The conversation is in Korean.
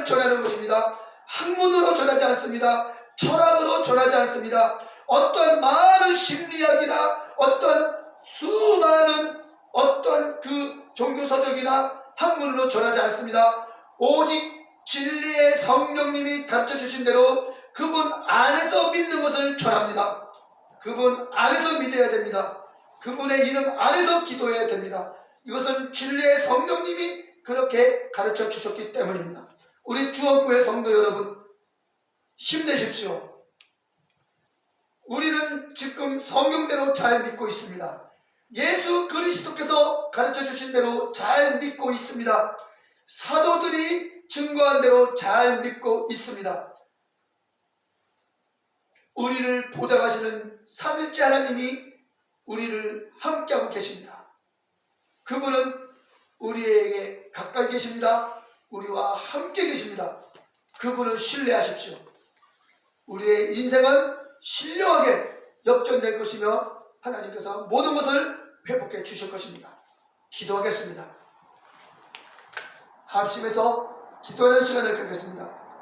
복음만을 전하는 것입니다. 학문으로 전하지 않습니다. 철학으로 전하지 않습니다. 어떤 많은 심리학이나 어떤 수많은 어떤 그 종교서적이나 학문으로 전하지 않습니다. 오직 진리의 성령님이 가르쳐 주신 대로 그분 안에서 믿는 것을 전합니다. 그분 안에서 믿어야 됩니다. 그분의 이름 안에서 기도해야 됩니다. 이것은 진리의 성령님이 그렇게 가르쳐 주셨기 때문입니다. 우리 주원교회 성도 여러분, 힘내십시오. 우리는 지금 성경대로 잘 믿고 있습니다. 예수 그리스도께서 가르쳐 주신 대로 잘 믿고 있습니다. 사도들이 증거한 대로 잘 믿고 있습니다. 우리를 보장하시는 삼일째 하나님이 우리를 함께하고 계십니다. 그분은 우리에게 가까이 계십니다. 우리와 함께 계십니다. 그분을 신뢰하십시오. 우리의 인생은 신령하게 역전될 것이며 하나님께서 모든 것을 회복해 주실 것입니다. 기도하겠습니다. 합심해서 기도하는 시간을 갖겠습니다.